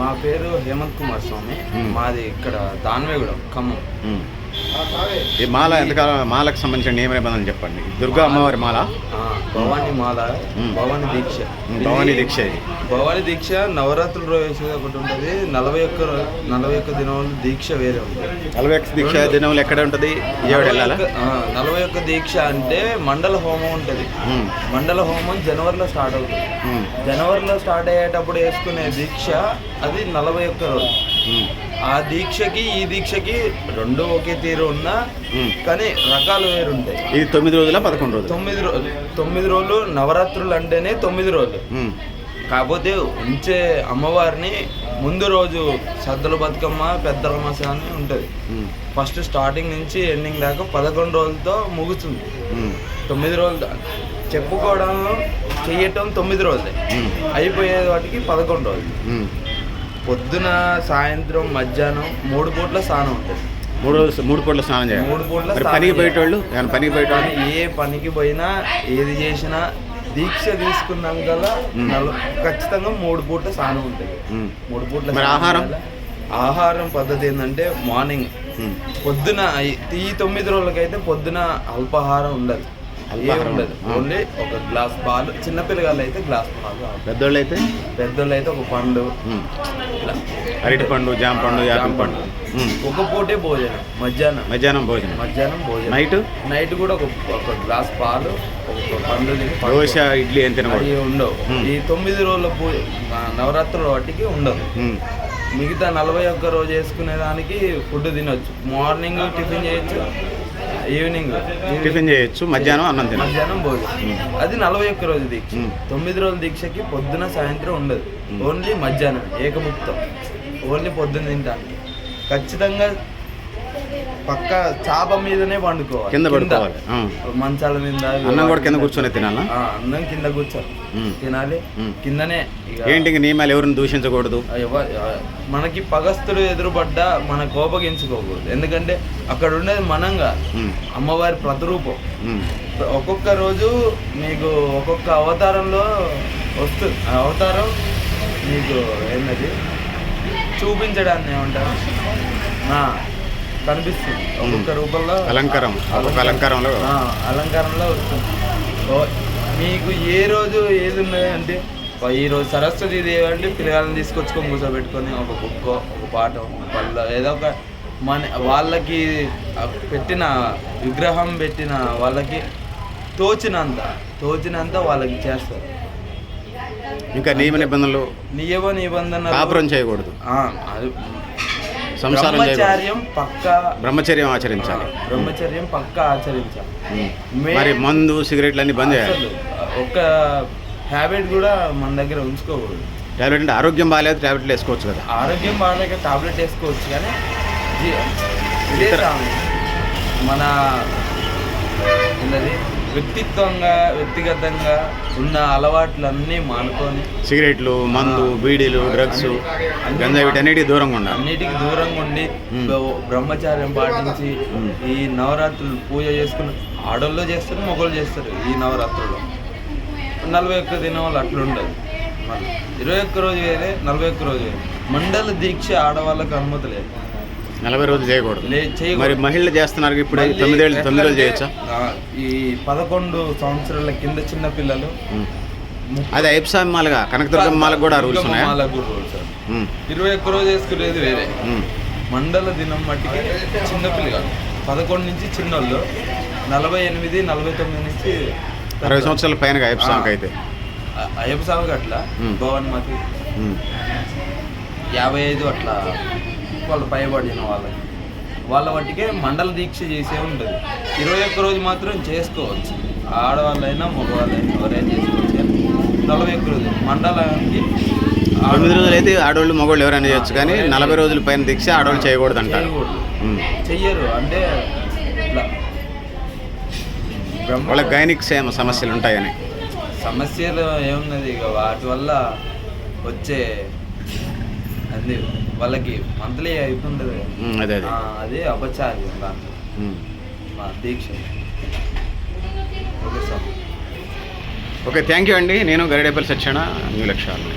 మా పేరు హేమంత్ కుమార్ స్వామి. మాది ఇక్కడ దాన్వేగూడెం ఖమ్మం. ఈ మాల ఎంతకాలం మాలకు సంబంధించిన నియమ నిబంధనలు చెప్పండి దుర్గా అమ్మవారి మాల భవానీ మాల. భవానీ దీక్ష భవానీ దీక్ష ఇది. భవానీ దీక్ష నవరాత్రుల రోజు వేసేది ఒకటి ఉంటుంది నలభై ఒక్క నలభై ఒక్క దినం దీక్ష వేరే ఉంటుంది నలభై ఒక్క దీక్ష దినములు ఎక్కడ ఉంటుంది విజయవాడ వెళ్ళాలా నలభై ఒక్క- దీక్ష అంటే మండల హోమం ఉంటుంది. మండల హోమం జనవరిలో స్టార్ట్ అవుతుంది. జనవరిలో స్టార్ట్ అయ్యేటప్పుడు వేసుకునే దీక్ష అది నలభై ఒక్క రోజు. ఆ దీక్షకి ఈ దీక్షకి రెండు ఒకే తీరు ఉన్నా. కానీ రకాలు వేరు ఉంటాయి ఇది తొమ్మిది రోజుల పదకొండు రోజులు తొమ్మిది రోజులు తొమ్మిది రోజులు నవరాత్రులు అంటేనే తొమ్మిది రోజులు. కాకపోతే ఉంచే అమ్మవారిని ముందు రోజు సద్దల బతుకమ్మ పెద్దల మస అని ఉంటుంది. ఫస్ట్ స్టార్టింగ్ నుంచి ఎండింగ్ దాకా పదకొండు రోజులతో ముగుస్తుంది. తొమ్మిది రోజులు దా- చెప్పుకోవడం చెయ్యటం తొమ్మిది రోజులే ఉమ్. అయిపోయేది వాటికి పదకొండు రోజులు. పొద్దున సాయంత్రం మధ్యాహ్నం మూడు పూట్ల స్నానం ఉంటుంది మూడు మూడు పూట్ల స్నానం చేయాలి మూడు పూట్ల మరి పనికి. పోయేటోళ్ళు ఏమైనా పనికి పోయేటోళ్ళు ఏ పనికి పోయినా ఏది చేసినా దీక్ష తీసుకున్నాం కదా ఖచ్చితంగా మూడు పూట్ల స్నానం ఉంటుంది. మూడు పూట్ల ఆహారం? ఆహారం పద్ధతి ఏంటంటే మార్నింగ్. పొద్దున ఈ- తొమ్మిది రోజులకైతే పొద్దున అల్పాహారం ఉండదు ఉండదు. ఓన్లీ ఒక గ్లాస్ పాలు. చిన్నపిల్లగాళ్ళు అయితే గ్లాస్ పాలు. పెద్దోళ్ళు అయితే పెద్దోళ్ళు అయితే ఒక పండు అరటి పండు జామ పండు యాపిల్ పండు. ఒక పూటే భోజనం. మధ్యాహ్నం. మధ్యాహ్నం భోజనం. మధ్యాహ్నం భోజనం. నైట్? నైట్ కూడా ఒక ఒక గ్లాస్ పాలు ఒక పండు. దోశ ఇడ్లీ తినకూడదు. ఉండవు. ఈ తొమ్మిది రోజుల పూ ఆ, నవరాత్రుల వాటికి ఉండదు. మిగతా నలభై ఒక్క రోజు వేసుకునే దానికి ఫుడ్ తినొచ్చు. మార్నింగ్ టిఫిన్ చేయొచ్చు. ఈవినింగ్ టిఫిన్ చేయొచ్చు మధ్యాహ్నం అన్నం తినాలి మధ్యాహ్నం భోజనం. అది నలభై ఒక్క రోజు దీక్ష. మ్మ్. తొమ్మిది రోజుల దీక్షకి పొద్దున సాయంత్రం ఉండదు. ఓన్లీ మధ్యాహ్నం ఏకముక్తం. ఓన్లీ పొద్దున్న తింటాను. ఖచ్చితంగా పక్క చాప మీదనే పండుకోవాలి. కింద పడుకోవాలి. మంచాల మీద అన్నం కూడా కింద కూర్చొని తినాలా? అన్నం కింద కూర్చోాలి. తినాలి. కిందనే ఏంటి నియమాలు ఎవరిని దూషించకూడదు? మనకి పగస్తుడు ఎదురుపడ్డా మన కోపగించుకోకూడదు. ఎందుకంటే అక్కడ ఉండేది మనంగా. అమ్మవారి ప్రతిరూపం. ఒక్కొక్క రోజు మీకు ఒక్కొక్క అవతారంలో వస్తుంది ఆ అవతారం మీకు ఏంటది చూపించడాన్ని ఏమంటారు? కనిపిస్తుంది. ఒక్కొక్క రూపంలో అలంకారం ఒక్కొక్క అలంకారంలో. అలంకారంలో వస్తుంది. మీకు ఏ రోజు ఏది ఉన్నది అంటే ఓ, ఈ రోజు సరస్వతి దేవి అంటే పిల్లగాళ్ళని తీసుకొచ్చుకొని కూర్చోబెట్టుకొని ఒక బుక్ ఒక పాట పళ్ళ ఏదో ఒక మన వాళ్ళకి పెట్టిన విగ్రహం పెట్టిన వాళ్ళకి తోచినంత తోచినంత వాళ్ళకి చేస్తారు. ఇంకా నియమ నిబంధనలు నియమ నిబంధనలు చేయకూడదు. అది సంసారం బ్రహ్మచర్యం పక్క బ్రహ్మచర్యం ఆచరించాలి. బ్రహ్మచర్యం పక్క ఆచరించాలి. మరి మందు సిగరెట్లు అన్ని బంద్ చేయాలి. ఒక్క హ్యాబిట్ కూడా మన దగ్గర ఉంచుకోకూడదు. టాబ్లెట్ అంటే ఆరోగ్యం బాగాలేదు టాబ్లెట్లు వేసుకోవచ్చు కదా. ఆరోగ్యం బాగాలేక టాబ్లెట్ వేసుకోవచ్చు కానీ. మన ఉన్నది వ్యక్తిత్వంగా వ్యక్తిగతంగా ఉన్న అలవాట్లన్నీ మానుకొని సిగరెట్లు మందు బీడీలు డ్రగ్స్ గంజా వీటన్నిటికి దూరంగా ఉండాలి. అన్నిటికి దూరంగా ఉండి బ్రహ్మచార్యం పాటించి. ఈ నవరాత్రులు పూజ చేసుకుని ఆడోళ్ళు చేస్తారు మొగోళ్ళు చేస్తారు ఈ నవరాత్రులు. నలభై ఒక్క దినం వాళ్ళు అట్లా ఉండదు. మళ్ళీ ఇరవై ఒక్క రోజు వేరే నలభై ఒక్క రోజు వేరే. మండల దీక్ష ఆడవాళ్ళకి అనుమతి లేదు. నలభై రోజులు చేయకూడదు. మరి మహిళలు చేస్తున్నారు ఇప్పుడు తొమ్మిదేళ్ళు రోజులు చేయొచ్చా? ఈ పదకొండు సంవత్సరాల కింద చిన్న పిల్లలు. అది ఐప్సామి మాలగా కనకదుర్గం మాలకు కూడా రూల్స్ ఉన్నాయా. ఇరవై ఒక్క రోజు వేసుకునేది వేరే. మండల దినం మట్టికి చిన్న పిల్లగాడు పదకొండు నుంచి చిన్నోళ్ళు నలభై ఎనిమిది నలభై తొమ్మిది నుంచి అరవై సంవత్సరాల పైన ఐప్సామికి అయితే. అయ్యప్ప స్వామికి అట్లా. భవన్ ఉమ్. యాభై ఐదు అట్లా. వాళ్ళు పైబడిన వాళ్ళకి వాళ్ళ వాటికే మండల దీక్ష చేసే ఉంటుంది. ఇరవై ఒక్క రోజు మాత్రం చేసుకోవచ్చు. ఆడవాళ్ళైనా మగవాళ్ళైనా ఎవరైనా చేసుకోవచ్చు. కానీ నలభై ఒక్క రోజు మండలానికి తొమ్మిది రోజులు అయితే ఆడవాళ్ళు మగవాళ్ళు ఎవరైనా చేయొచ్చు కానీ నలభై రోజుల పైన దీక్ష ఆడవాళ్ళు చేయకూడదు అంటారు. చెయ్యరు. అంటే వాళ్ళకి గైనిక్ సేమ సమస్యలు ఉంటాయని. సమస్యలు ఏమున్నది ఇక వాటి వల్ల వచ్చే అది వాళ్ళకి మంత్లీ అవుతుండదు. ఉమ్, అదే అదే. అపచార్యం దాంట్లో. దీక్ష. Okay sir. Okay thank you అండి. నేను గరిడేపల్లి సత్యన న్యూ లక్ష్యాలు.